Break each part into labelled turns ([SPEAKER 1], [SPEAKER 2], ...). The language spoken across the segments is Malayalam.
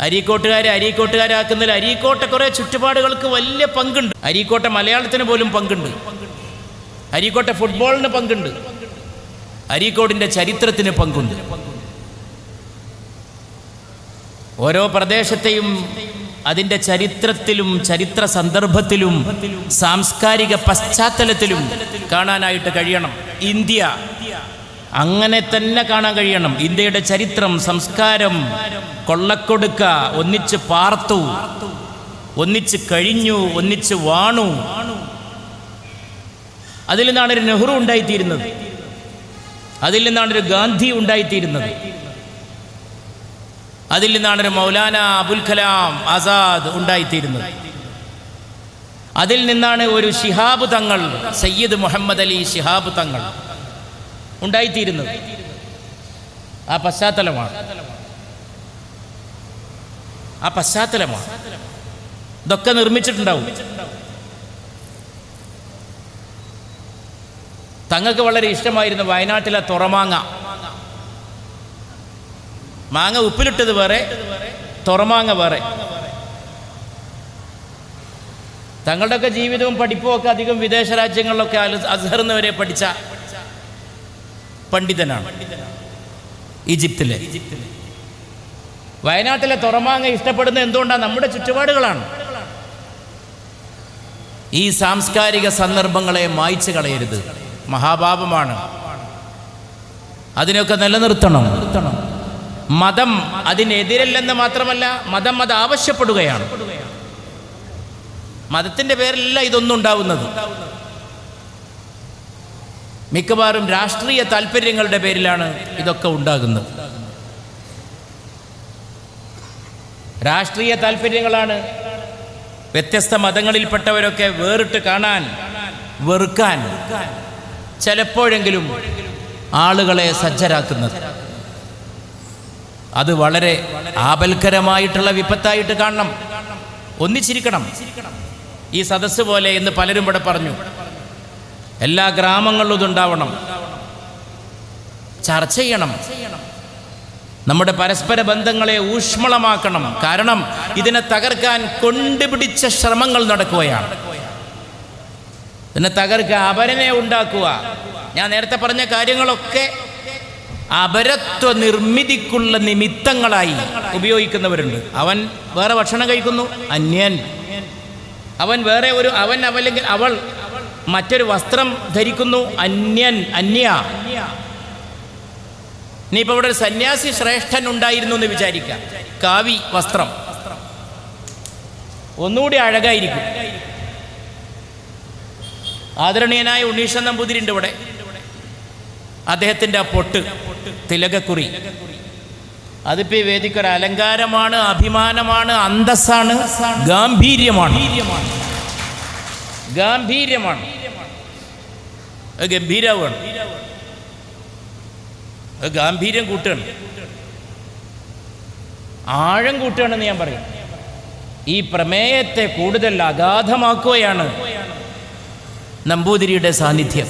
[SPEAKER 1] അരീക്കോട്ടുകാരെ അരീക്കോട്ടുകാരാക്കുന്നതിൽ അരീക്കോട്ടെ കുറേ ചുറ്റുപാടുകൾക്ക് വലിയ പങ്കുണ്ട്. അരീക്കോട്ടെ മലയാളത്തിന് പോലും പങ്കുണ്ട്. അരീക്കോട്ടെ ഫുട്ബോളിന് പങ്കുണ്ട്. അരീക്കോടിന്റെ ചരിത്രത്തിന് പങ്കുണ്ട്. ഓരോ പ്രദേശത്തെയും അതിന്റെ ചരിത്രത്തിലും ചരിത്ര സന്ദർഭത്തിലും സാംസ്കാരിക പശ്ചാത്തലത്തിലും കാണാനായിട്ട് കഴിയണം. ഇന്ത്യ അങ്ങനെ തന്നെ കാണാൻ കഴിയണം. ഇന്ത്യയുടെ ചരിത്രം സംസ്കാരം കൊള്ളക്കൊടുക്ക ഒന്നിച്ച് പാർത്തു ഒന്നിച്ച് കഴിഞ്ഞു ഒന്നിച്ച് വാണു. അതിൽ നിന്നാണ് ഒരു നെഹ്റു ഉണ്ടായിത്തീരുന്നത്. അതിൽ നിന്നാണ് ഒരു ഗാന്ധി ഉണ്ടായിത്തീരുന്നത്. അതിൽ നിന്നാണ് ഒരു മൗലാന അബുൽ കലാം ആസാദ് ഉണ്ടായിത്തീരുന്നത്. അതിൽ നിന്നാണ് ഒരു ശിഹാബ് തങ്ങൾ സയ്യിദ് മുഹമ്മദ് അലി ശിഹാബ് തങ്ങൾ. ഉണ്ടായിത്തീരുന്നത്. ആ പശ്ചാത്തലമാണ്. ആ പശ്ചാത്തലമാണ്. ഇതൊക്കെ നിർമ്മിച്ചിട്ടുണ്ടാവും. തങ്ങൾക്ക് വളരെ ഇഷ്ടമായിരുന്നു വയനാട്ടിലെ തുറമാങ്ങ. മാങ്ങ ഉപ്പിലിട്ടത് വേറെ തുറമാങ്ങ വേറെ. തങ്ങളുടെയൊക്കെ ജീവിതവും പഠിപ്പും ഒക്കെ അധികം വിദേശ രാജ്യങ്ങളിലൊക്കെ അസഹർന്നവരെ വരെ പഠിച്ച പണ്ഡിതനാണ്. ഈജിപ്തിലെ. വയനാട്ടിലെ തുറമാങ്ങ ഇഷ്ടപ്പെടുന്ന എന്തുകൊണ്ടാണ് നമ്മുടെ ചുറ്റുപാടുകളാണ്. ഈ സാംസ്കാരിക സന്ദർഭങ്ങളെ മായ്ച്ചു കളയരുത്. മഹാപാപമാണ്. അതിനൊക്കെ നിലനിർത്തണം. മതം അതിനെതിരല്ലെന്ന് മാത്രമല്ല മതം അത് ആവശ്യപ്പെടുകയാണ്. മതത്തിന്റെ പേരിലല്ല ഇതൊന്നും ഉണ്ടാവുന്നത് മിക്കവാറും രാഷ്ട്രീയ താല്പര്യങ്ങളുടെ പേരിലാണ് ഇതൊക്കെ ഉണ്ടാകുന്നത്. രാഷ്ട്രീയ താല്പര്യങ്ങളാണ് വ്യത്യസ്ത മതങ്ങളിൽപ്പെട്ടവരൊക്കെ വേറിട്ട് കാണാൻ വെറുക്കാൻ ചിലപ്പോഴെങ്കിലും ആളുകളെ സജ്ജരാക്കുന്നത്. അത് വളരെ ആപൽക്കരമായിട്ടുള്ള വിപത്തായിട്ട് കാണണം. ഒന്നിച്ചിരിക്കണം. ഈ സദസ്സ് പോലെ എന്ന് പലരും ഇവിടെ പറഞ്ഞു. എല്ലാ ഗ്രാമങ്ങളിലും ഇതുണ്ടാവണം. ചർച്ച ചെയ്യണം. നമ്മുടെ പരസ്പര ബന്ധങ്ങളെ ഊഷ്മളമാക്കണം. കാരണം ഇതിനെ തകർക്കാൻ കൊണ്ടുപിടിച്ച ശ്രമങ്ങൾ നടക്കുകയാണ്. ഇതിനെ തകർക്കുക അപരനെ ഉണ്ടാക്കുക. ഞാൻ നേരത്തെ പറഞ്ഞ കാര്യങ്ങളൊക്കെ അപരത്വ നിർമ്മിതിക്കുള്ള നിമിത്തങ്ങളായി ഉപയോഗിക്കുന്നവരുണ്ട്. അവൻ വേറെ ഭക്ഷണം കഴിക്കുന്നു അന്യൻ. അവൻ വേറെ ഒരു അവൻ അവല്ലെങ്കിൽ അവൾ മറ്റൊരു വസ്ത്രം ധരിക്കുന്നു അന്യൻ അന്യ. നീ ഇപ്പൊ ഇവിടെ ഒരു സന്യാസി ശ്രേഷ്ഠൻ ഉണ്ടായിരുന്നു എന്ന് വിചാരിക്കാം കാവി വസ്ത്രം. ഒന്നുകൂടി അഴകായിരിക്കും. ആദരണീയനായ ഉണ്ണീഷൻ നമ്പൂതിരി ഉണ്ട് ഇവിടെ. അദ്ദേഹത്തിന്റെ ആ പൊട്ട് തിലകക്കുറി. അതിപ്പോ ഈ വേദിക്ക് ഒരു അലങ്കാരമാണ് അഭിമാനമാണ് അന്തസ്സാണ് ഗാംഭീര്യമാണ്. ഗാംഭീര്യമാണ്. അത് അത് ഗാംഭീര്യം കൂട്ടുകയാണ് ആഴം കൂട്ടുകയാണെന്ന് ഞാൻ പറയും. ഈ പ്രമേയത്തെ കൂടുതൽ അഗാധമാക്കുകയാണ് നമ്പൂതിരിയുടെ സാന്നിധ്യം.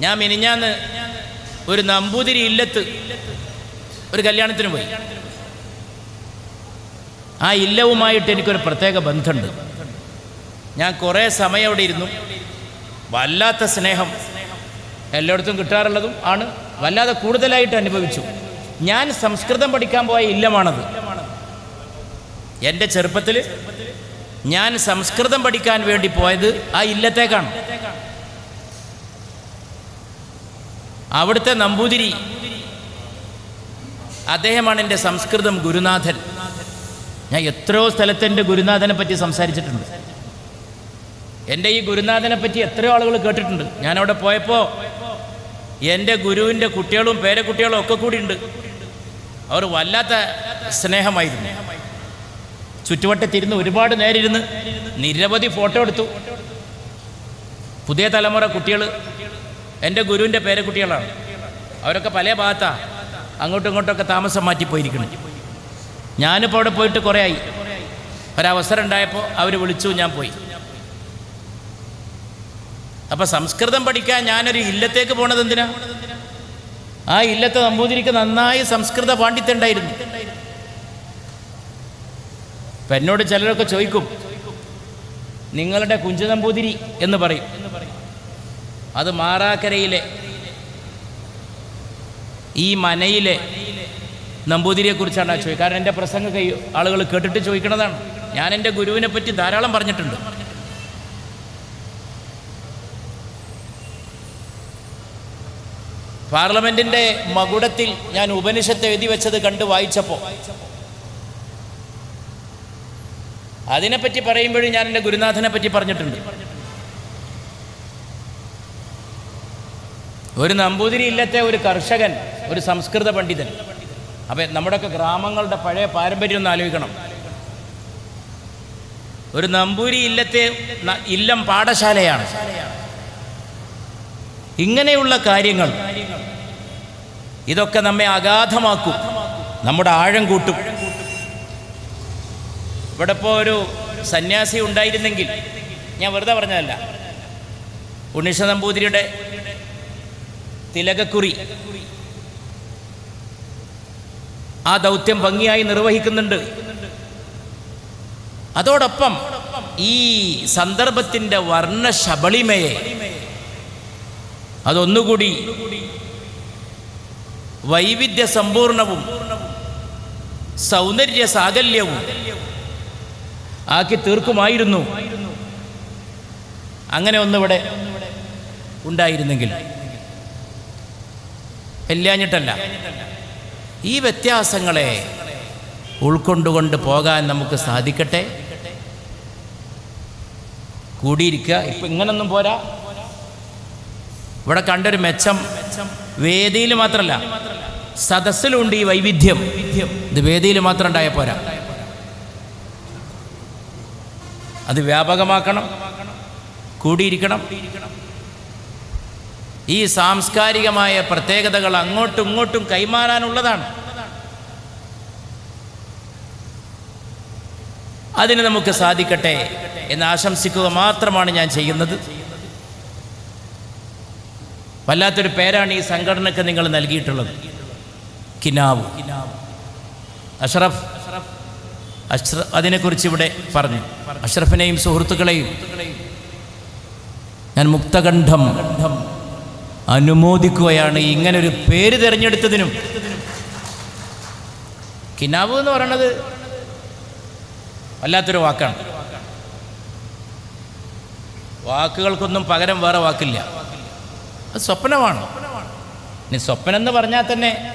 [SPEAKER 1] ഞാൻ മിനിഞ്ഞാന്ന് ഒരു നമ്പൂതിരി ഇല്ലത്ത് ഒരു കല്യാണത്തിന് പോയി. ആ ഇല്ലവുമായിട്ട് എനിക്കൊരു പ്രത്യേക ബന്ധമുണ്ട്. ഞാൻ കുറേ സമയം അവിടെ ഇരുന്നു. വല്ലാത്ത സ്നേഹം എല്ലായിടത്തും കിട്ടാറുള്ളതും ആണ്. വല്ലാതെ കൂടുതലായിട്ട് അനുഭവിച്ചു. ഞാൻ സംസ്കൃതം പഠിക്കാൻ പോയ ഇല്ലമാണത്. എന്റെ ചെറുപ്പത്തിൽ ഞാൻ സംസ്കൃതം പഠിക്കാൻ വേണ്ടി പോയത് ആ ഇല്ലത്തേക്കാണ്. അവിടുത്തെ നമ്പൂതിരി അദ്ദേഹമാണ് എന്റെ സംസ്കൃതം ഗുരുനാഥൻ. ഞാൻ എത്രയോ സ്ഥലത്തെ ഗുരുനാഥനെ പറ്റി സംസാരിച്ചിട്ടുണ്ട്. എന്റെ ഈ ഗുരുനാഥനെ പറ്റി എത്രയോ ആളുകൾ കേട്ടിട്ടുണ്ട്. ഞാനവിടെ പോയപ്പോൾ എന്റെ ഗുരുവിന്റെ കുട്ടികളും പേരക്കുട്ടികളും ഒക്കെ കൂടി ഉണ്ട് അവർ വല്ലാത്ത സ്നേഹമായിരുന്നു. ചുറ്റുവട്ടത്തിരുന്ന് ഒരുപാട് നേരിരുന്ന് നിരവധി ഫോട്ടോ എടുത്തു. പുതിയ തലമുറ കുട്ടികൾ എന്റെ ഗുരുവിന്റെ പേരക്കുട്ടികളാണ്. അവരൊക്കെ പല ഭാഗത്താ അങ്ങോട്ടും ഇങ്ങോട്ടൊക്കെ താമസം മാറ്റിപ്പോയിരിക്കണം ഞാനിപ്പോൾ അവിടെ പോയിട്ട് കുറേ ആയി ഒരവസരം ഉണ്ടായപ്പോൾ അവർ വിളിച്ചു ഞാൻ പോയി. അപ്പം സംസ്കൃതം പഠിക്കാൻ ഞാനൊരു ഇല്ലത്തേക്ക് പോണത് എന്തിനാ? ആ ഇല്ലത്തെ നമ്പൂതിരിക്ക് നന്നായി സംസ്കൃത പാണ്ഡിത്യം ഉണ്ടായിരുന്നു. അപ്പം എന്നോട് ചിലരൊക്കെ ചോദിക്കും നിങ്ങളുടെ കുഞ്ചു നമ്പൂതിരി എന്ന് പറയും. അത് മാറാക്കരയിലെ ഈ മനയിലെ നമ്പൂതിരിയെ കുറിച്ചാണ് ആ ചോദിക്കുക. കാരണം എന്റെ പ്രസംഗം ആളുകൾ കേട്ടിട്ട് ചോദിക്കണതാണ്. ഞാൻ എന്റെ ഗുരുവിനെ പറ്റി ധാരാളം പറഞ്ഞിട്ടുണ്ട്. പാർലമെന്റിന്റെ മകുടത്തിൽ ഞാൻ ഉപനിഷത്ത് എഴുതി വെച്ചത് കണ്ട് വായിച്ചപ്പോൾ അതിനെപ്പറ്റി പറയുമ്പോഴും ഞാൻ എന്റെ ഗുരുനാഥനെ പറ്റി പറഞ്ഞിട്ടുണ്ട്. ഒരു നമ്പൂതിരി ഇല്ലത്തെ ഒരു കർഷകൻ ഒരു സംസ്കൃത പണ്ഡിതൻ. അപ്പം നമ്മുടെയൊക്കെ ഗ്രാമങ്ങളുടെ പഴയ പാരമ്പര്യം ഒന്ന് ആലോചിക്കണം. ഒരു നമ്പൂരി ഇല്ലത്തെ ഇല്ലം പാഠശാലയാണ്. ഇങ്ങനെയുള്ള കാര്യങ്ങൾ ഇതൊക്കെ നമ്മെ അഗാധമാക്കും നമ്മുടെ ആഴം കൂട്ടും. ഇവിടെ ഇപ്പോൾ ഒരു സന്യാസി ഉണ്ടായിരുന്നെങ്കിൽ ഞാൻ വെറുതെ പറഞ്ഞതല്ല. ഉണ്ണിഷ നമ്പൂതിരിയുടെ തിലകക്കുറി ആ ദൗത്യം ഭംഗിയായി നിർവഹിക്കുന്നുണ്ട്. അതോടൊപ്പം ഈ സന്ദർഭത്തിന്റെ വർണ ശബളിമയെ അതൊന്നുകൂടി വൈവിധ്യ സമ്പൂർണവും സൗന്ദര്യ സാകല്യവും ആക്കി തീർക്കുമായിരുന്നു അങ്ങനെ ഒന്നിവിടെ ഉണ്ടായിരുന്നെങ്കിൽ. എല്ലാഞ്ഞിട്ടല്ല ഈ വ്യത്യാസങ്ങളെ ഉൾക്കൊണ്ടുകൊണ്ട് പോകാൻ നമുക്ക് സാധിക്കട്ടെ? കൂടിയിരിക്കുക. ഇപ്പം ഇങ്ങനൊന്നും പോരാ. ഇവിടെ കണ്ടൊരു മെച്ചം. വേദിയിൽ മാത്രമല്ല സദസ്സിലുണ്ട് ഈ വൈവിധ്യം. ഇത് വേദിയിൽ മാത്രം ഉണ്ടായ പോരാ. അത് വ്യാപകമാക്കണം കൂടിയിരിക്കണം. ഈ സാംസ്കാരികമായ പ്രത്യേകതകൾ അങ്ങോട്ടും ഇങ്ങോട്ടും കൈമാറാനുള്ളതാണ്. അതിന് നമുക്ക് സാധിക്കട്ടെ എന്ന് ആശംസിക്കുക മാത്രമാണ് ഞാൻ ചെയ്യുന്നത്. വല്ലാത്തൊരു പേരാണ് ഈ സംഘടനയ്ക്ക് നിങ്ങൾ നൽകിയിട്ടുള്ളത്. കിനാവ്. അഷ്റഫ്. അഷ്റഫ് അതിനെക്കുറിച്ച് ഇവിടെ പറഞ്ഞു. അഷ്റഫിനെയും സുഹൃത്തുക്കളെയും. ഞാൻ മുക്തകണ്ഠം അനുമോദിക്കുകയാണ്. ഇങ്ങനൊരു പേര് തിരഞ്ഞെടുത്തതിനും. കിനാവ് എന്ന് പറയണത് വല്ലാത്തൊരു വാക്കാണ്. വാക്കുകൾക്കൊന്നും പകരം വേറെ വാക്കില്ല. അത് സ്വപ്നമാണ്. ഇനി സ്വപ്നം എന്ന് പറഞ്ഞാൽ തന്നെ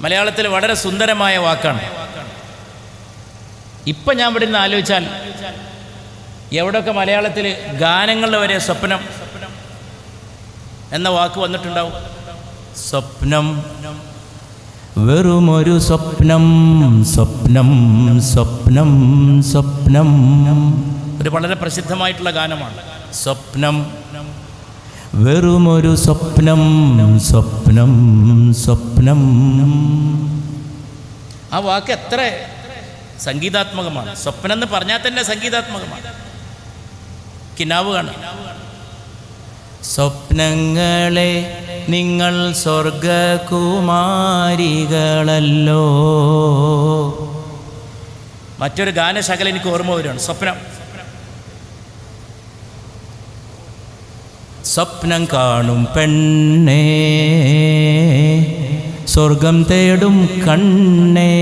[SPEAKER 1] മലയാളത്തിൽ വളരെ സുന്ദരമായ വാക്കാണ്. ഇപ്പം ഞാൻ ഇവിടെ നിന്ന് ആലോചിച്ചാൽ എവിടെയൊക്കെ മലയാളത്തിൽ ഗാനങ്ങളുടെ വരെ സ്വപ്നം എന്ന വാക്ക് വന്നിട്ടുണ്ടാവും. സ്വപ്നം. വെറുമൊരു സ്വപ്നം സ്വപ്നം സ്വപ്നം സ്വപ്നം. ഒരു വളരെ പ്രസിദ്ധമായിട്ടുള്ള ഗാനമാണ്. സ്വപ്നം. വെറുമൊരു സ്വപ്നം സ്വപ്നം സ്വപ്നം. ആ വാക്ക് എത്ര സംഗീതാത്മകമാണ്. സ്വപ്നം എന്ന് പറഞ്ഞാൽ തന്നെ സംഗീതാത്മകമാണ്. കിനാവ് കാണാം സ്വപ്നങ്ങളെ നിങ്ങൾ സ്വർഗകുമാരികളല്ലോ. മറ്റൊരു ഗാനശകല എനിക്ക് ഓർമ്മ വരുവാണ്. സ്വപ്നം. സ്വപ്നം കാണും പെണ്ണേ. സ്വർഗം തേടും കണ്ണേ.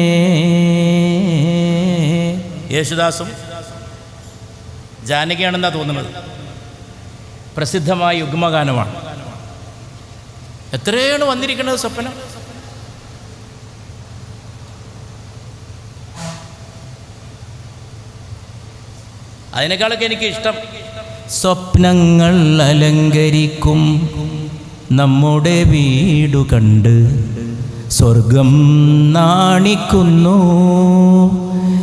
[SPEAKER 1] യേശുദാസും ജാനകിയാണെന്നാ തോന്നുന്നത്. പ്രസിദ്ധമായ യുഗ്മഗാനമാണ്. എത്രയാണ് വന്നിരിക്കുന്നത് സ്വപ്നം? അതിനേക്കാളൊക്കെ എനിക്ക് ഇഷ്ടം സ്വപ്നങ്ങൾ അലങ്കരിക്കും നമ്മുടെ വീടു കണ്ട്. സ്വർഗം നാണിക്കുന്നു.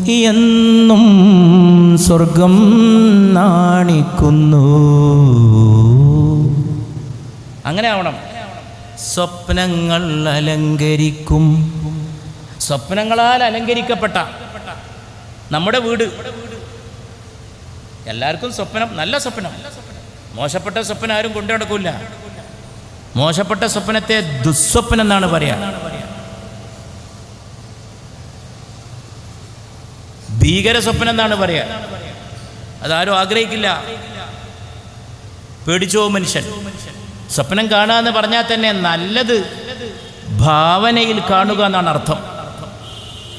[SPEAKER 1] എന്നും സ്വർഗം നാണിക്കുന്നു. അങ്ങനെ ആവണം. സ്വപ്നങ്ങൾ അലങ്കരിക്കും. സ്വപ്നങ്ങളാൽ അലങ്കരിക്കപ്പെട്ട നമ്മുടെ വീട്. എല്ലാവർക്കും സ്വപ്നം നല്ല സ്വപ്നം. മോശപ്പെട്ട സ്വപ്നം ആരും കൊണ്ടു നടക്കില്ല മോശപ്പെട്ട സ്വപ്നത്തെ ദുസ്വപ്നം എന്നാണ് പറയാ. ഭീകര സ്വപ്നം എന്നാണ് പറയാ. അതാരും ആഗ്രഹിക്കില്ല. പേടിച്ചോ മനുഷ്യൻ? സ്വപ്നം കാണുക എന്ന് പറഞ്ഞാൽ തന്നെ നല്ലത് ഭാവനയിൽ കാണുക എന്നാണ് അർത്ഥം.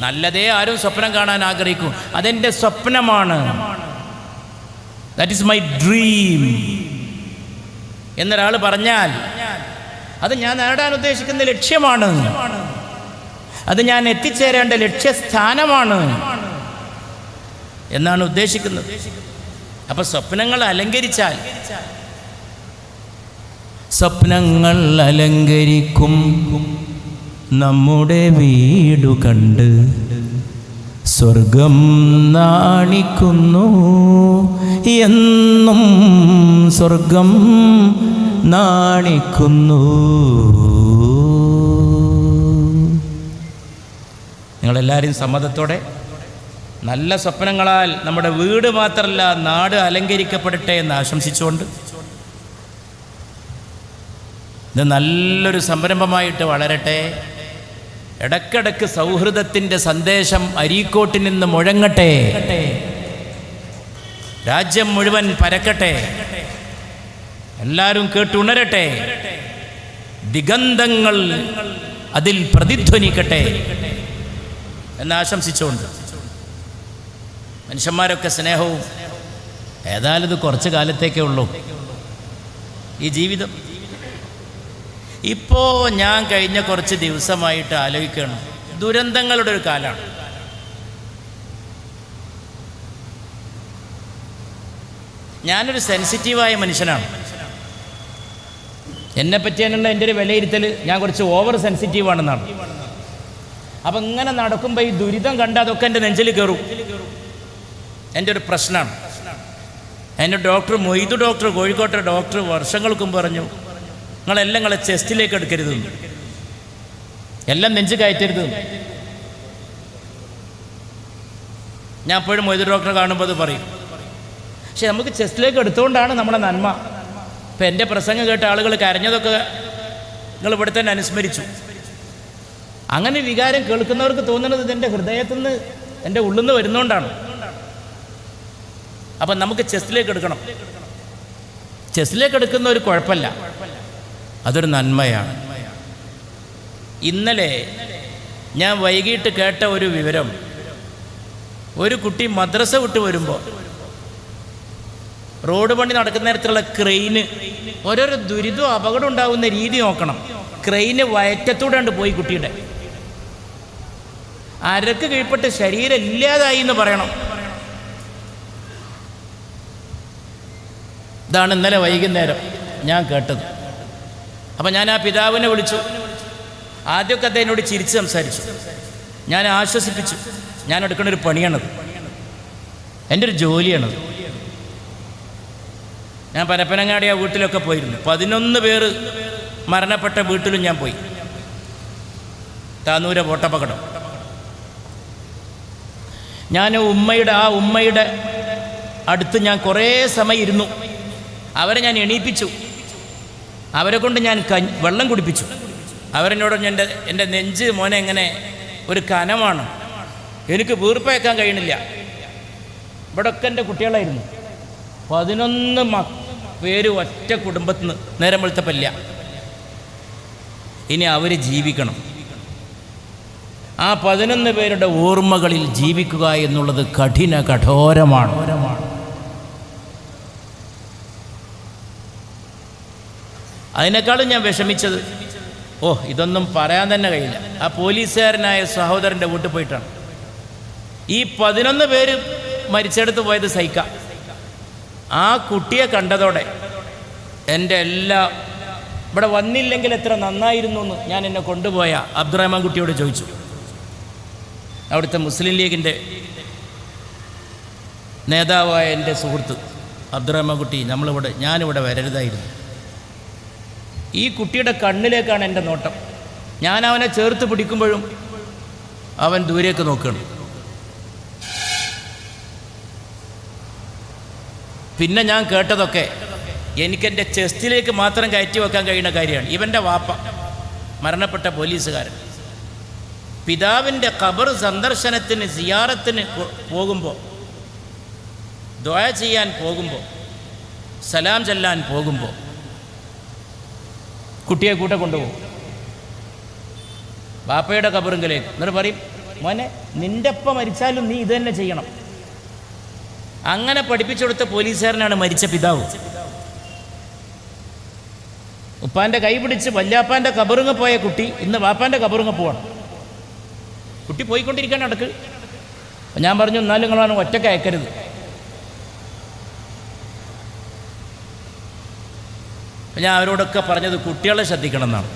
[SPEAKER 1] നല്ലതേ ആരും സ്വപ്നം കാണാൻ ആഗ്രഹിക്കും. അതെന്റെ സ്വപ്നമാണ്. ദാറ്റ് ഈസ് മൈ ഡ്രീം എന്നൊരാൾ പറഞ്ഞാൽ അത് ഞാൻ നേടാൻ ഉദ്ദേശിക്കുന്ന ലക്ഷ്യമാണ്. അത് ഞാൻ എത്തിച്ചേരേണ്ട ലക്ഷ്യസ്ഥാനമാണ് എന്നാണ് ഉദ്ദേശിക്കുന്നത്. അപ്പൊ സ്വപ്നങ്ങൾ അലങ്കരിച്ചാൽ സ്വപ്നങ്ങൾ അലങ്കരിക്കും നമ്മുടെ വീടു കണ്ട് സ്വർഗം നാണിക്കുന്നു. എന്നും സ്വർഗം നാണിക്കുന്നു. നിങ്ങളെല്ലാവരും സമ്മതത്തോടെ നല്ല സ്വപ്നങ്ങളാൽ നമ്മുടെ വീട് മാത്രമല്ല നാട് അലങ്കരിക്കപ്പെടട്ടെ എന്ന് ആശംസിച്ചുകൊണ്ട് ഇത് നല്ലൊരു സംരംഭമായിട്ട് വളരട്ടെ. ഇടക്കിടക്ക് സൗഹൃദത്തിന്റെ സന്ദേശം അരീക്കോട്ടിൽ നിന്ന് മുഴങ്ങട്ടെ. രാജ്യം മുഴുവൻ പരക്കട്ടെ. എല്ലാവരും കേട്ടുണരട്ടെ ദിഗന്ധങ്ങൾ അതിൽ പ്രതിധ്വനിക്കട്ടെ. എന്ന് ആശംസിച്ചുകൊണ്ട്. മനുഷ്യന്മാരൊക്കെ സ്നേഹവും ഏതായാലും ഇത് കുറച്ച് കാലത്തേക്കേ ഉള്ളൂ. ഈ ജീവിതം. ഇപ്പോൾ ഞാൻ കഴിഞ്ഞ കുറച്ച് ദിവസമായിട്ട് ആലോചിക്കണം ദുരന്തങ്ങളുടെ ഒരു കാലമാണ്. ഞാനൊരു സെൻസിറ്റീവായ മനുഷ്യനാണ്. എന്നെ പറ്റി പറ്റിയാനുള്ള എന്റെ ഒരു വിലയിരുത്തൽ ഞാൻ കുറച്ച് ഓവർ സെൻസിറ്റീവാണെന്നാണ് അപ്പം ഇങ്ങനെ നടക്കുമ്പോൾ ഈ ദുരിതം കണ്ട അതൊക്കെ എന്റെ നെഞ്ചിൽ കയറും എന്റെ ഒരു പ്രശ്നമാണ് എന്റെ ഡോക്ടർ മൊയ്തു ഡോക്ടർ കോഴിക്കോട്ടെ ഡോക്ടർ വർഷങ്ങൾക്കും പറഞ്ഞു നിങ്ങളെല്ലാം നിങ്ങളെ ചെസ്റ്റിലേക്ക് എടുക്കരുത്. എല്ലാം നെഞ്ച് കയറ്റരുത്. ഞാൻ എപ്പോഴും മൊയ്തു ഡോക്ടറെ കാണുമ്പോൾ അത് പറയും. പക്ഷെ നമുക്ക് ചെസ്റ്റിലേക്ക് എടുത്തുകൊണ്ടാണ് നമ്മുടെ നന്മ. ഇപ്പം എന്റെ പ്രസംഗം കേട്ട ആളുകൾ കരഞ്ഞതൊക്കെ നിങ്ങൾ ഇവിടെ തന്നെ അനുസ്മരിച്ചു. അങ്ങനെ വികാരം കേൾക്കുന്നവർക്ക് തോന്നുന്നത് ഇതെന്റെ ഹൃദയത്തിൽ നിന്ന് എന്റെ ഉള്ളിൽ നിന്ന് വരുന്നതുകൊണ്ടാണ് അപ്പം നമുക്ക് ചെസ്റ്റിലേക്ക് എടുക്കണം. ചെസ്റ്റിലേക്ക് എടുക്കുന്ന ഒരു കുഴപ്പമില്ല. അതൊരു നന്മയാണ്. ഇന്നലെ ഞാൻ വൈകിട്ട് കേട്ട ഒരു വിവരം. ഒരു കുട്ടി മദ്രസ വിട്ട് വരുമ്പോൾ റോഡ് പണി നടക്കുന്ന നേരത്തുള്ള ക്രെയിന് ഓരോരോ ദുരിതവും അപകടം ഉണ്ടാകുന്ന രീതി നോക്കണം. ക്രെയിന് വയറ്റത്തൂടെ ഉണ്ട് പോയി കുട്ടിയുടെ. അരക്ക് കീഴ്പ്പെട്ട് ശരീരം ഇല്ലാതായി എന്ന് പറയണം. ഇതാണ് ഇന്നലെ വൈകുന്നേരം ഞാൻ കേട്ടത്. അപ്പം ഞാൻ ആ പിതാവിനെ വിളിച്ചു. ആദ്യമൊക്കെ അദ്ദേഹം എന്നോട് ചിരിച്ച് സംസാരിച്ചു. ഞാൻ ആശ്വസിപ്പിച്ചു. ഞാൻ എടുക്കുന്ന ഒരു പണിയാണത്. എന്റെ ഒരു ജോലിയാണത്. ഞാൻ പരപ്പനങ്ങാടി ആ വീട്ടിലൊക്കെ പോയിരുന്നു. പതിനൊന്ന് പേര് മരണപ്പെട്ട വീട്ടിലും ഞാൻ പോയി. താന്നൂര വോട്ടപകടം ഞാൻ ഉമ്മയുടെ ആ ഉമ്മയുടെ അടുത്ത് ഞാൻ കുറേ സമയം ഇരുന്നു. അവരെ ഞാൻ എണീപ്പിച്ചു. അവരെ കൊണ്ട് ഞാൻ വെള്ളം കുടിപ്പിച്ചു. അവരെന്നോട് എന്റെ എന്റെ നെഞ്ച് മോനെ എങ്ങനെ ഒരു കനമാണ്. എനിക്ക് വീർപ്പയക്കാൻ കഴിയണില്ല. ഇവിടെയൊക്കെ എന്റെ കുട്ടികളായിരുന്നു. പതിനൊന്ന് മ പേര് ഒറ്റ കുടുംബത്തിൽ നിന്ന് നേരം വെളുത്തപ്പല്ല. ഇനി അവർ ജീവിക്കണം. ആ പതിനൊന്ന് പേരുടെ ഓർമ്മകളിൽ ജീവിക്കുക എന്നുള്ളത് കഠിന കഠോരമാണ്. അതിനേക്കാളും ഞാൻ വിഷമിച്ചത് ഓ ഇതൊന്നും പറയാൻ തന്നെ കഴിയില്ല. ആ പോലീസുകാരനായ സഹോദരന്റെ വീട്ടിൽ പോയിട്ടാണ്. ഈ പതിനൊന്ന് പേര് മരിച്ചെടുത്ത് പോയത് സൈക്ക. ആ കുട്ടിയെ കണ്ടതോടെ എന്റെ എല്ലാ ഇവിടെ വന്നില്ലെങ്കിൽ എത്ര നന്നായിരുന്നു എന്ന് ഞാൻ എന്നെ കൊണ്ടുപോയ അബ്ദുറഹ്മാൻ കുട്ടിയോട് ചോദിച്ചു. അവിടുത്തെ മുസ്ലിം ലീഗിന്റെ നേതാവായ എന്റെ സുഹൃത്ത് അബ്ദുറഹ്മാൻ കുട്ടി നമ്മളിവിടെ ഞാനിവിടെ വരരുതായിരുന്നു. ഈ കുട്ടിയുടെ കണ്ണിലേക്കാണ് എന്റെ നോട്ടം. ഞാൻ അവനെ ചേർത്ത് പിടിക്കുമ്പോഴും അവൻ ദൂരേക്ക് നോക്കുകയാണ്. പിന്നെ ഞാൻ കേട്ടതൊക്കെ എനിക്കെന്റെ ചെസ്റ്റിലേക്ക് മാത്രം കയറ്റി വെക്കാൻ കഴിയുന്ന കാര്യമാണ്. ഇവന്റെ വാപ്പ മരണപ്പെട്ട പോലീസുകാരൻ. പിതാവിന്റെ ഖബർ സന്ദർശനത്തിന് സിയാറത്തിന് പോകുമ്പോൾ ദ്വയ ചെയ്യാൻ പോകുമ്പോൾ സലാം ചെല്ലാൻ പോകുമ്പോൾ കുട്ടിയെ കൂടെ കൊണ്ടുപോകും. ബാപ്പയുടെ കബറിങ്കിലേക്ക് എന്നിട്ട് പറയും മോനെ നിന്റെ അപ്പ മരിച്ചാലും നീ ഇത് തന്നെ ചെയ്യണം. അങ്ങനെ പഠിപ്പിച്ചു കൊടുത്ത പോലീസുകാരനാണ് മരിച്ച പിതാവ്. ഉപ്പാന്റെ കൈ പിടിച്ച് വല്യാപ്പാന്റെ കബറുങ്ങ പോയ കുട്ടി ഇന്ന് വാപ്പാന്റെ കബറുങ്ങ പോവാണ്. കുട്ടി പോയിക്കൊണ്ടിരിക്കാൻ നടക്ക് ഞാൻ പറഞ്ഞു എന്നാലും നിങ്ങളാണ് ഒറ്റയ്ക്ക് അയക്കരുത്. ഞാൻ അവരോടൊക്കെ പറഞ്ഞത് കുട്ടികളെ ശ്രദ്ധിക്കണം എന്നാണ്.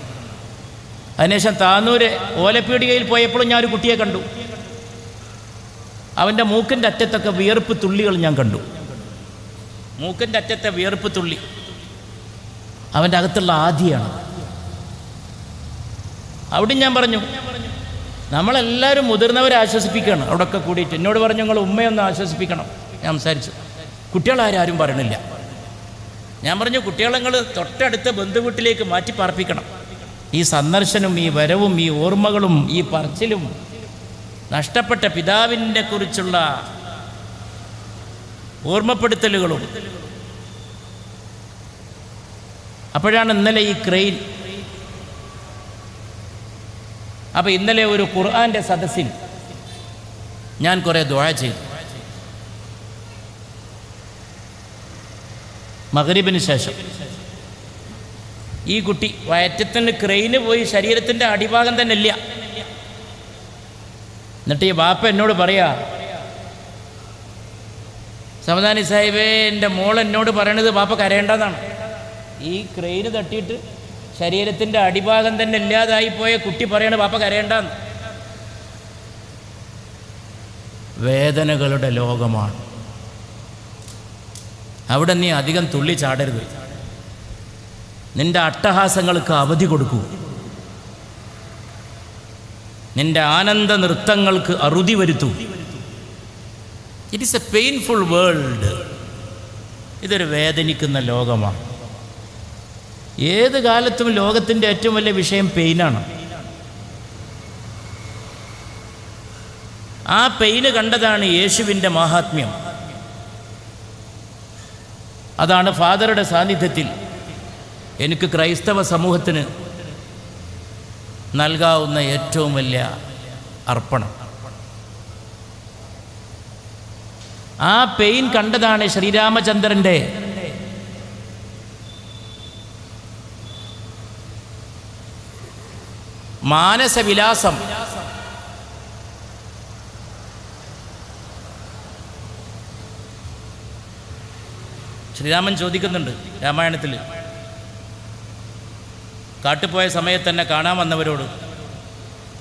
[SPEAKER 1] അതിനുശേഷം താന്നൂര് ഓലപ്പീടികയിൽ പോയപ്പോഴും ഞാൻ ഒരു കുട്ടിയെ കണ്ടു. അവന്റെ മൂക്കിന്റെ അറ്റത്തൊക്കെ വിയർപ്പ് തുള്ളികൾ ഞാൻ കണ്ടു. മൂക്കിന്റെ അറ്റത്തെ വിയർപ്പ് തുള്ളി. അവന്റെ അകത്തുള്ള ആദിയാണ്. അവിടെ ഞാൻ പറഞ്ഞു നമ്മളെല്ലാവരും മുതിർന്നവരെ ആശ്വസിപ്പിക്കണം അവിടെയൊക്കെ കൂടിയിട്ട് എന്നോട് പറഞ്ഞു നിങ്ങൾ ഉമ്മയൊന്ന് ആശ്വസിപ്പിക്കണം. ഞാൻ സംസാരിച്ചു. കുട്ടികളാരും പറയണില്ല. ഞാൻ പറഞ്ഞു കുട്ടികളെ നിങ്ങൾ തൊട്ടടുത്ത ബന്ധുവീട്ടിലേക്ക് മാറ്റി പാർപ്പിക്കണം. ഈ സന്ദർശനം ഈ വരവും ഈ ഓർമ്മകളും ഈ പറച്ചിലും നഷ്ടപ്പെട്ട പിതാവിനെ കുറിച്ചുള്ള ഓർമ്മപ്പെടുത്തലുകളും. അപ്പോഴാണ് ഇന്നലെ ഈ ക്രെയിൻ. അപ്പോൾ ഇന്നലെ ഒരു ഖുർആന്റെ സദസ്സിൽ ഞാൻ കുറേ ദുഴ ചെയ്തു. മകരീബിന് ശേഷം. ഈ കുട്ടി വയറ്റത്തിന് ക്രെയിന് പോയി ശരീരത്തിന്റെ അടിഭാഗം തന്നെ ഇല്ല എന്നിട്ട് ഈ ബാപ്പ എന്നോട് പറയാ സമദാനി സാഹിബേ എന്റെ മോൾ എന്നോട് പറയണത് ബാപ്പ കരയേണ്ടതാണ്. ഈ ക്രെയിന് തട്ടിയിട്ട് ശരീരത്തിന്റെ അടിഭാഗം തന്നെ ഇല്ലാതായി പോയ കുട്ടി പറയണ ബാപ്പ കരയേണ്ടെന്ന്. വേദനകളുടെ ലോകമാണ്. അവിടെ നീ അധികം തുള്ളി ചാടരുത്. നിന്റെ അട്ടഹാസങ്ങൾക്ക് അവധി കൊടുക്കൂ. നിന്റെ ആനന്ദ നൃത്തങ്ങൾക്ക് അറുതി വരുത്തൂ. It is a painful world ഇതൊരു വേദനിക്കുന്ന ലോകമാണ്. ഏത് കാലത്തും ലോകത്തിന്റെ ഏറ്റവും വലിയ വിഷയം പെയിനാണ് ആ പെയിന് കണ്ടതാണ് യേശുവിന്റെ മഹാത്മ്യം. അതാണ് ഫാദറുടെ സാന്നിധ്യത്തിൽ എനിക്ക് ക്രൈസ്തവ സമൂഹത്തിന് നൽകാവുന്ന ഏറ്റവും വലിയ അർപ്പണം. ആ പെയിൻ കണ്ടതാണ് ശ്രീരാമചന്ദ്രന്റെ. മാനസവിലാസം. ശ്രീരാമൻ ചോദിക്കുന്നുണ്ട് രാമായണത്തിൽ. കാട്ടുപോയ സമയത്ത് തന്നെ കാണാൻ വന്നവരോട്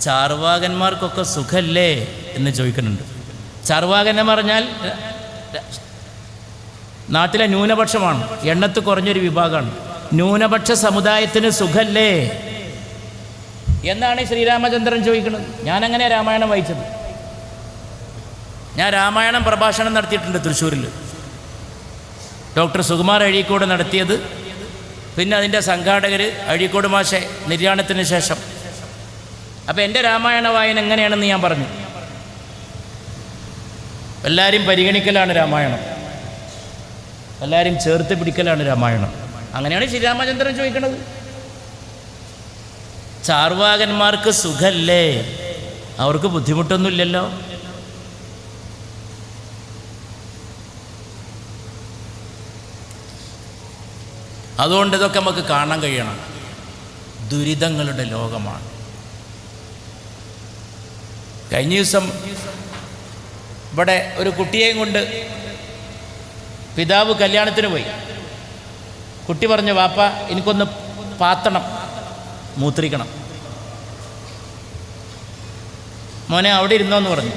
[SPEAKER 1] ചാർവാകന്മാർക്കൊക്കെ സുഖല്ലേ? എന്ന് ചോദിക്കുന്നുണ്ട്. ചാർവാകൻ എന്ന് പറഞ്ഞാൽ നാട്ടിലെ ന്യൂനപക്ഷമാണ്. എണ്ണത്ത് കുറഞ്ഞൊരു വിഭാഗമാണ്. ന്യൂനപക്ഷ സമുദായത്തിന് സുഖല്ലേ? എന്നാണ് ശ്രീരാമചന്ദ്രൻ ചോദിക്കുന്നത്. ഞാനങ്ങനെ രാമായണം വായിച്ചത്. ഞാൻ രാമായണം പ്രഭാഷണം നടത്തിയിട്ടുണ്ട് തൃശ്ശൂരിൽ ഡോക്ടർ സുകുമാർ അഴീക്കോട് നടത്തിയത് പിന്നെ അതിന്റെ സംഘാടകർ അഴീക്കോട് മാഷെ നിര്യാണത്തിന് ശേഷം. അപ്പോൾ എന്റെ രാമായണ വായന എങ്ങനെയാണെന്ന് ഞാൻ പറഞ്ഞു. എല്ലാവരും പരിഗണിക്കലാണ് രാമായണം. എല്ലാവരും ചേർത്ത് പിടിക്കലാണ് രാമായണം. അങ്ങനെയാണ് ശ്രീരാമചന്ദ്രൻ ചോദിക്കുന്നത് ചാർവാകന്മാർക്ക് സുഖല്ലേ? അവർക്ക് ബുദ്ധിമുട്ടൊന്നുമില്ലല്ലോ? അതുകൊണ്ട് ഇതൊക്കെ നമുക്ക് കാണാൻ കഴിയണം. ദുരിതങ്ങളുടെ ലോകമാണ്. കഴിഞ്ഞ ദിവസം ഇവിടെ ഒരു കുട്ടിയെയും കൊണ്ട് പിതാവ് കല്യാണത്തിന് പോയി. കുട്ടി പറഞ്ഞു വാപ്പ എനിക്കൊന്ന് പാത്തണം മൂത്രിക്കണം. മോനെ അവിടെ ഇരുന്നോന്ന് പറഞ്ഞു.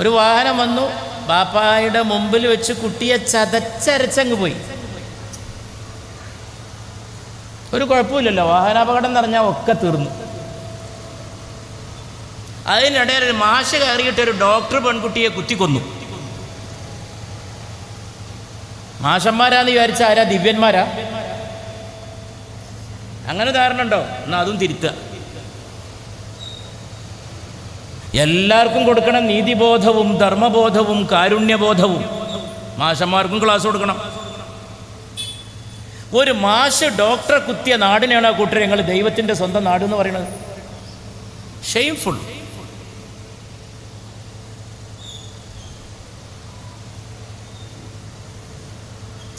[SPEAKER 1] ഒരു വാഹനം വന്നു. ബാപ്പായുടെ മുമ്പിൽ വെച്ച് കുട്ടിയെ ചതച്ചരച്ചങ്ങ് പോയി. ഒരു കുഴപ്പമില്ലല്ലോ. വാഹനാപകടം നിറഞ്ഞാൽ ഒക്കെ തീർന്നു. അതിനിടയിൽ ഒരു മാഷ കയറിയിട്ട് ഒരു ഡോക്ടർ പെൺകുട്ടിയെ കുത്തിക്കൊന്നു. മാഷന്മാരാന്ന് വിചാരിച്ച ആരാ? ദിവ്യന്മാരാ? അങ്ങനെ ധാരണ ഉണ്ടോ? എന്നാൽ അതും തിരുത്തുക. എല്ലാവർക്കും കൊടുക്കണം നീതിബോധവും ധർമ്മബോധവും കാരുണ്യബോധവും. മാഷന്മാർക്കും ക്ലാസ് കൊടുക്കണം. ഒരു മാഷ് ഡോക്ടറെ കുത്തിയ നാടിനെയാണ് ആ കൂട്ടർ ഞങ്ങൾ ദൈവത്തിന്റെ സ്വന്തം നാട് എന്ന് പറയുന്നത്? ഷെയിംഫുൾ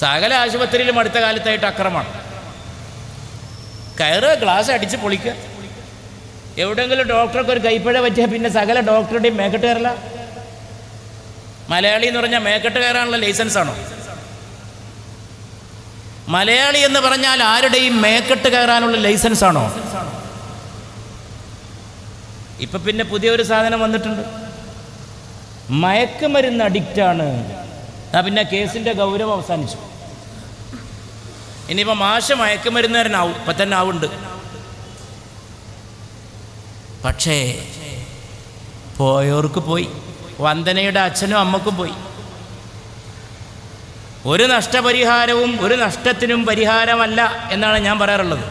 [SPEAKER 1] സകല ആശുപത്രിയിലും അടുത്ത കാലത്തായിട്ട് അക്രമമാണ്. കയറുക ഗ്ലാസ് അടിച്ച് പൊളിക്കുക. എവിടെയെങ്കിലും ഡോക്ടർക്ക് ഒരു കൈപ്പഴ പറ്റിയാൽ പിന്നെ സകല ഡോക്ടറുടെയും മേക്കെട്ട് കയറില്ല മലയാളി എന്ന് പറഞ്ഞാൽ മേക്കെട്ട് കയറാനുള്ള ലൈസൻസ് ആണോ മലയാളി എന്ന് പറഞ്ഞാൽ ആരുടെയും മേക്കെട്ട് കയറാനുള്ള ലൈസൻസ് ആണോ? ഇപ്പൊ പിന്നെ പുതിയൊരു സാധനം വന്നിട്ടുണ്ട്. മയക്കുമരുന്ന് ആണ്. ആ പിന്നെ കേസിന്റെ ഗൗരവം അവസാനിച്ചു. ഇനിയിപ്പോൾ മാഷ മയക്കുമരുന്നുകാരനാവും. ഇപ്പം തന്നെ ആവുണ്ട്. പക്ഷേ പോയവർക്ക് പോയി. വന്ദനയുടെ അച്ഛനും അമ്മക്കും പോയി. ഒരു നഷ്ടപരിഹാരവും ഒരു നഷ്ടത്തിനും പരിഹാരമല്ല എന്നാണ് ഞാൻ പറയാറുള്ളത്.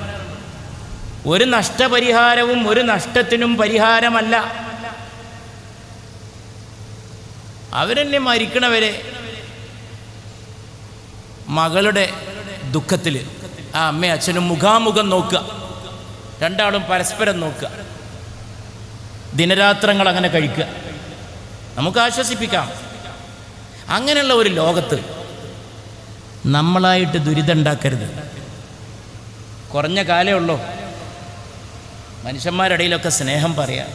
[SPEAKER 1] ഒരു നഷ്ടപരിഹാരവും ഒരു നഷ്ടത്തിനും പരിഹാരമല്ല. അവരെന്നെ മരിക്കണവരെ മകളുടെ ദുഃഖത്തിൽ ആ അമ്മയും അച്ഛനും മുഖാമുഖം നോക്കുക. രണ്ടാളും പരസ്പരം നോക്കുക. ദിനരാത്രങ്ങൾ അങ്ങനെ കഴിക്കുക. നമുക്ക് ആശ്വസിപ്പിക്കാം. അങ്ങനെയുള്ള ഒരു ലോകത്ത് നമ്മളായിട്ട് ദുരിതമുണ്ടാക്കരുത് കുറഞ്ഞ കാലേ ഉള്ളൂ. മനുഷ്യന്മാരിടയിലൊക്കെ സ്നേഹം പറയാം.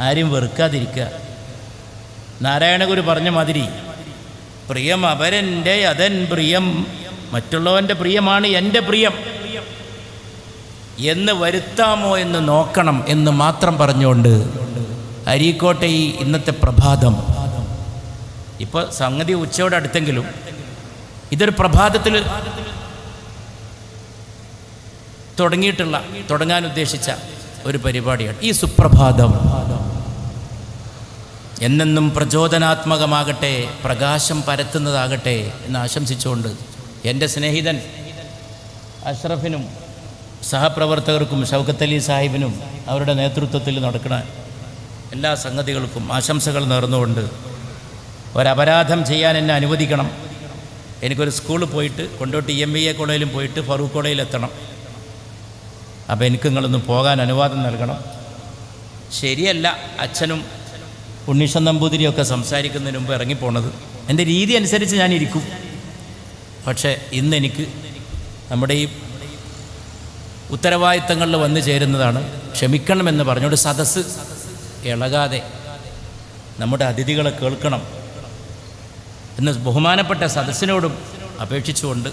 [SPEAKER 1] ആരും വെറുക്കാതിരിക്കുക. നാരായണഗുരു പറഞ്ഞ മാതിരി പ്രിയം അവരെന്റെ അതൻ പ്രിയം മറ്റുള്ളവന്റെ പ്രിയമാണ് എന്റെ പ്രിയം. എന്ന് വരുത്താമോ എന്ന് നോക്കണം എന്ന് മാത്രം പറഞ്ഞുകൊണ്ട് അരീക്കോട്ടെ ഈ ഇന്നത്തെ പ്രഭാതം. ഇപ്പോൾ സംഗതി ഉച്ചയോടെ അടുത്തെങ്കിലും ഇതൊരു പ്രഭാതത്തിൽ തുടങ്ങിയിട്ടുള്ള തുടങ്ങാൻ ഉദ്ദേശിച്ച ഒരു പരിപാടിയാണ്. ഈ സുപ്രഭാതം എന്നെന്നും പ്രചോദനാത്മകമാകട്ടെ പ്രകാശം പരത്തുന്നതാകട്ടെ എന്ന് ആശംസിച്ചുകൊണ്ട് എന്റെ സ്നേഹിതൻ അഷ്റഫിനും സഹപ്രവർത്തകർക്കും ഷൗക്കത്ത് അലി സാഹിബിനും അവരുടെ നേതൃത്വത്തിൽ നടക്കുന്ന എല്ലാ സംഗതികൾക്കും ആശംസകൾ നേർന്നുകൊണ്ട് ഒരപരാധം ചെയ്യാൻ എന്നെ അനുവദിക്കണം. എനിക്കൊരു സ്കൂളിൽ പോയിട്ട് Kondotty E M B A കോളേജിലും പോയിട്ട് ഫറൂഖ് കോളേജിൽ എത്തണം. അപ്പോൾ എനിക്ക് നിങ്ങളൊന്ന് പോകാൻ അനുവാദം നൽകണം. ശരിയല്ല അച്ഛനും ഉണ്ണീഷൻ നമ്പൂതിരിയൊക്കെ സംസാരിക്കുന്നതിന് മുമ്പ് ഇറങ്ങിപ്പോണത്. എന്റെ രീതി അനുസരിച്ച് ഞാനിരിക്കും. പക്ഷേ ഇന്നെനിക്ക് നമ്മുടെ ഈ ഉത്തരവാദിത്തങ്ങളിൽ വന്നു ചേരുന്നതാണ് ക്ഷമിക്കണമെന്ന് പറഞ്ഞുകൊണ്ട് സദസ്സ് ഇളകാതെ നമ്മുടെ അതിഥികളെ കേൾക്കണം. എന്ന് ബഹുമാനപ്പെട്ട സദസ്സിനോടും അപേക്ഷിച്ചുകൊണ്ട്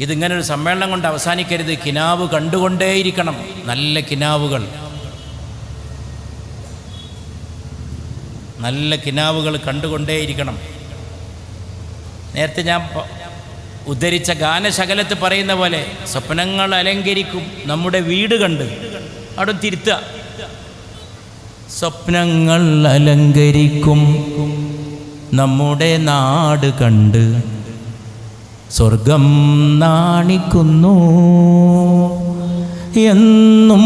[SPEAKER 1] ഇതിങ്ങനൊരു സമ്മേളനം കൊണ്ട് അവസാനിക്കരുത്. കിനാവ് കണ്ടുകൊണ്ടേയിരിക്കണം. നല്ല കിനാവുകൾ. നല്ല കിനാവുകൾ കണ്ടുകൊണ്ടേയിരിക്കണം. നേരത്തെ ഞാൻ ഉദ്ധരിച്ച ഗാനശകലത്ത് പറയുന്ന പോലെ സ്വപ്നങ്ങൾ അലങ്കരിക്കും നമ്മുടെ വീട് കണ്ട്. അവിടെ തിരുത്തുക. സ്വപ്നങ്ങൾ അലങ്കരിക്കും നമ്മുടെ നാട് കണ്ട് സ്വർഗം നാണിക്കുന്നു. എന്നും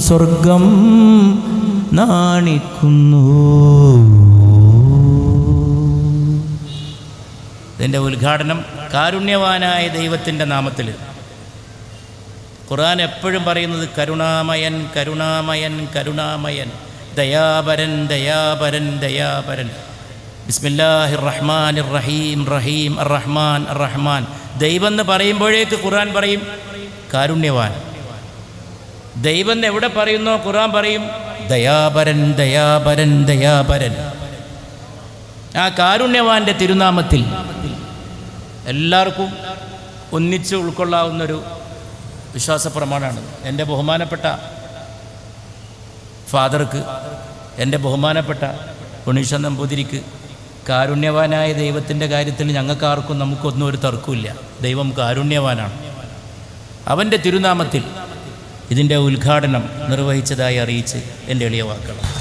[SPEAKER 1] സ്വർഗം നാണിക്കുന്നു. ഇതിന്റെ ഉദ്ഘാടനം കാരുണ്യവാനായ ദൈവത്തിന്റെ നാമത്തിൽ ഖുർആൻ എപ്പോഴും പറയുന്നത് കരുണാമയൻ കരുണാമയൻ കരുണാമയൻ ദയാപരൻ ദയാപരൻ ദയാപരൻ. ബിസ്മില്ലാഹി റഹ്മാൻ റഹീം റഹീം റഹ്മാൻ റഹ്മാൻ ദൈവം എന്ന് പറയുമ്പോഴേക്ക് ഖുർആൻ പറയും കാരുണ്യവാൻ. ദൈവം എന്ന് എവിടെ പറയുന്നോ ഖുർആൻ പറയും ദയാപരൻ ദയാപരൻ ദയാപരൻ. ആ കാരുണ്യവാന്റെ തിരുനാമത്തിൽ എല്ലാവർക്കും ഒന്നിച്ച് ഉൾക്കൊള്ളാവുന്നൊരു വിശ്വാസ പ്രമാണമാണ്. എന്റെ ബഹുമാനപ്പെട്ട ഫാദർക്ക് എന്റെ ബഹുമാനപ്പെട്ട ഉണീഷ നമ്പൂതിരിക്ക് കാരുണ്യവാനായ ദൈവത്തിന്റെ കാര്യത്തിൽ ഞങ്ങൾക്കാർക്കും നമുക്കൊന്നും ഒരു തർക്കമില്ല ദൈവം കാരുണ്യവാനാണ്. അവന്റെ തിരുനാമത്തിൽ ഇതിന്റെ ഉദ്ഘാടനം നിർവഹിച്ചതായി അറിയിച്ച് എന്റെ എളിയ വാക്കുകൾ.